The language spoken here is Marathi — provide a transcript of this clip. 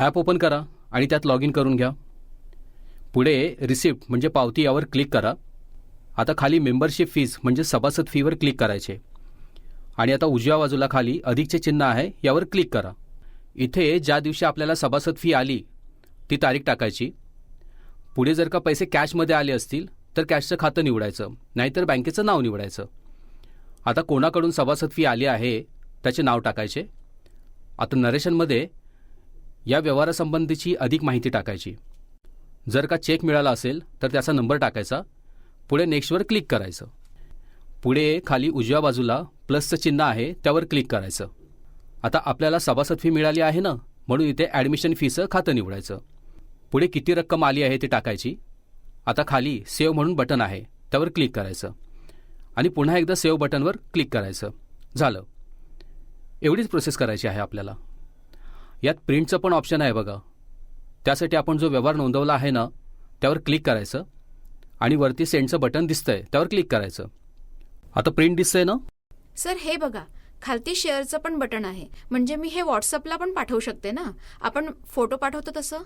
ॲप ओपन करा आणि त्यात लॉग इन करून घ्या. पुढे रिसिप्ट म्हणजे पावती यावर क्लिक करा. आता खाली मेंबरशिप फीज म्हणजे सभासद फीवर क्लिक करायचे. आणि आता उजव्या बाजूला खाली अधिकचे चिन्ह आहे यावर क्लिक करा. इथे ज्या दिवशी आपल्याला सभासद फी आली ती तारीख टाकायची. पुढे जर का पैसे कॅशमध्ये आले असतील तर कॅशचं खातं निवडायचं. नाहीतर बँकेचं नाव निवडायचं. आता कोणाकडून सभासद फी आली आहे त्याचे नाव टाकायचे. आता नरेशनमध्ये या व्यवहारासंबंधीची अधिक माहिती टाकायची. जर का चेक मिळाला असेल तर त्याचा नंबर टाकायचा. पुढे नेक्स्टवर क्लिक करायचं. पुढे खाली उजव्या बाजूला प्लसचं चिन्ह आहे त्यावर क्लिक करायचं. आता आपल्याला सभासद फी मिळाली आहे ना म्हणून इथे ॲडमिशन फीचं खातं निवडायचं. पुढे किती रक्कम आली आहे ती टाकायची. आता खाली सेव्ह म्हणून बटन आहे त्यावर क्लिक करायचं. आणि पुन्हा एकदा सेव्ह बटनवर क्लिक करायचं. झालं. एवढीच प्रोसेस करायची आहे आपल्याला. यात प्रिंटचं पण ऑप्शन आहे बघा. त्यासाठी आपण जो व्यवहार नोंदवला आहे ना त्यावर क्लिक करायचं आणि वरती सेंडचं बटन दिसतंय त्यावर क्लिक करायचं. आता प्रिंट दिसतंय ना? सर हे बघा खालती शेअरचं पण बटन आहे. म्हणजे मी हे व्हॉट्सअपला पण पाठवू शकते ना? आपण फोटो पाठवतो तसं?